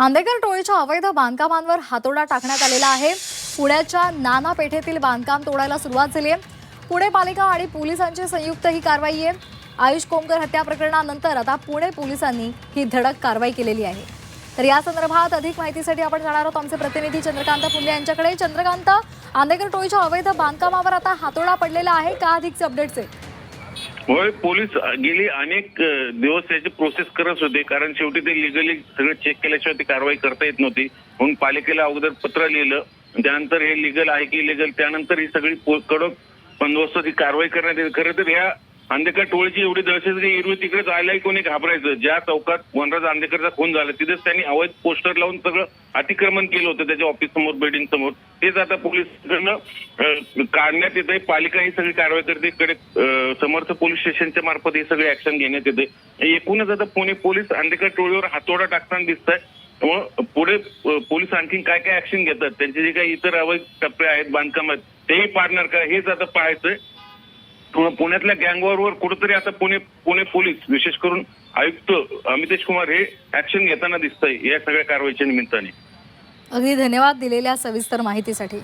आंबेकर टोळीच्या अवैध बांधकामांवर हातोडा टाकण्यात आलेला आहे. पुण्याच्या नाना पेठेतील बांधकाम तोडायला सुरुवात झाली आहे. पुणे पालिका आणि पोलिसांची संयुक्त ही कारवाई आहे. आयुष कोमकर हत्या प्रकरणानंतर आता पुणे पोलिसांनी ही धडक कारवाई केलेली आहे. तर या संदर्भात अधिक माहितीसाठी आपण जाणार आहोत आमचे प्रतिनिधी चंद्रकांत फुले यांच्याकडे. चंद्रकांत आंदेकर टोळीच्या अवैध बांधकामावर आता हातोडा पडलेला आहे. का अधिकचे अपडेट्स आहे होय पोलीस गेली अनेक दिवस याची प्रोसेस करत होते. कारण शेवटी ते लिगली सगळं चेक केल्याशिवाय ती कारवाई करता येत नव्हती. म्हणून पालिकेला अगोदर पत्र लिहिलं. त्यानंतर हे लिगल आहे की लिगल त्यानंतर ही सगळी कडक बंदोबस्त ही कारवाई करण्यात येईल. खरं तर या आंदेकर टोळीची एवढी दहशत की एरवी तिकडे जायलाही कोणी घाबरायचं. ज्या चौकात वनराज आंदेकरचा खून झाला तिथेच त्यांनी अवैध पोस्टर लावून सगळं अतिक्रमण केलं होतं त्याच्या ऑफिस समोर बिल्डिंग समोर. तेच आता पोलिसांकडनं काढण्यात येत आहे पालिका ही सगळी कारवाई करते. इकडे समर्थ पोलीस स्टेशनच्या मार्फत ही सगळी ऍक्शन घेण्यात येते एकूणच आता पुणे पोलीस आंदेकर टोळीवर हातोडा टाकताना दिसत आहे त्यामुळं पुढे पोलीस आणखीन काय काय ऍक्शन घेतात त्यांचे जे काही इतर अवैध टप्पे आहेत बांधकामात तेही पाडणार का? हेच आता पाहायचंय. पुण्यातल्या गँगवॉरवर कुठेतरी आता पुणे पुणे पोलीस विशेष करून आयुक्त अमितेश कुमार हे ऍक्शन घेताना दिसतंय या सगळ्या कारवाईच्या निमित्ताने. अगदी धन्यवाद दिलेल्या सविस्तर माहितीसाठी.